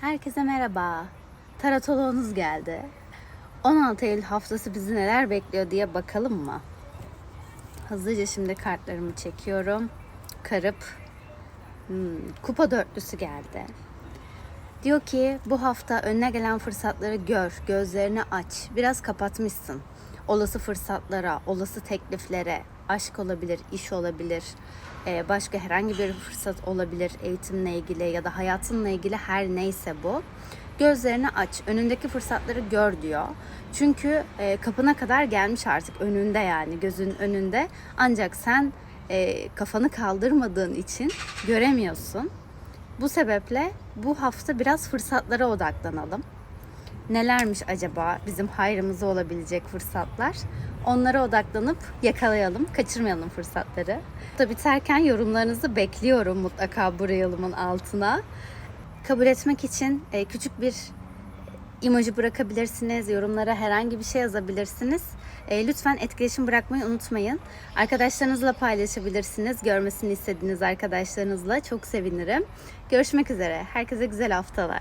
Herkese merhaba. Taratoloğunuz geldi. 16 Eylül haftası bizi neler bekliyor diye bakalım mı? Hızlıca şimdi kartlarımı çekiyorum. Karıp. Hmm, kupa dörtlüsü geldi. Diyor ki bu hafta önüne gelen fırsatları gör, gözlerini aç. Biraz kapatmışsın. Olası fırsatlara, olası tekliflere, aşk olabilir, iş olabilir, eee, başka herhangi bir fırsat olabilir eğitimle ilgili ya da hayatınla ilgili her neyse bu. Gözlerini aç, önündeki fırsatları gör diyor. Çünkü eee, kapına kadar gelmiş artık önünde yani gözün önünde. Ancak sen eee, kafanı kaldırmadığın için göremiyorsun. Bu sebeple bu hafta biraz fırsatlara odaklanalım. Nelermiş acaba bizim hayrımıza olabilecek fırsatlar? Onlara odaklanıp yakalayalım, kaçırmayalım fırsatları. Da biterken yorumlarınızı bekliyorum mutlaka bu reel'imin altına. Kabul etmek için e, küçük bir emoji bırakabilirsiniz. Yorumlara herhangi bir şey yazabilirsiniz. E, lütfen etkileşim bırakmayı unutmayın. Arkadaşlarınızla paylaşabilirsiniz. Görmesini istediğiniz arkadaşlarınızla çok sevinirim. Görüşmek üzere. Herkese güzel haftalar.